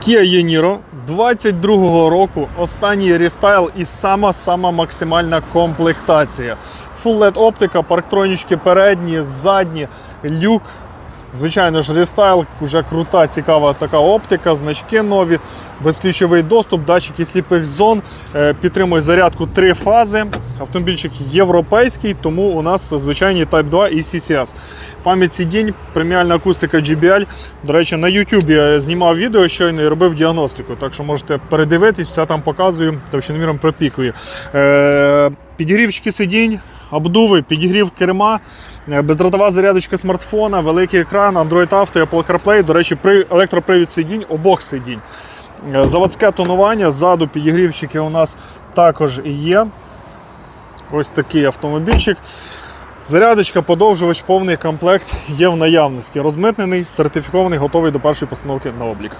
Kia e-Niro 22-го року останній рестайл і сама-сама максимальна комплектація. LED оптика, парктронічки передні, задні, люк. Звичайно ж, рестайл, вже крута, цікава така оптика, значки нові, безключовий доступ, датчики сліпих зон, е, підтримує зарядку три фази. Автомобільчик європейський, тому у нас звичайні Type 2 і CCS. Пам'ять сидінь, преміальна акустика GBL. До речі, на YouTube я знімав відео щойно і робив діагностику, так що можете передивитись, все там показую, товщиноміром пропікую. Е, підігрівчики сидінь, обдуви, підігрів керма, е, бездротова зарядочка смартфона, великий екран, Android Auto, Apple CarPlay. До речі, при електропривід сидінь, обох сидінь. Е, Заводське тонування, ззаду підігрівчики у нас також є. Ось такий автомобільчик. Зарядочка, подовжувач, повний комплект є в наявності. Розмитнений, сертифікований, готовий до першої постановки на облік.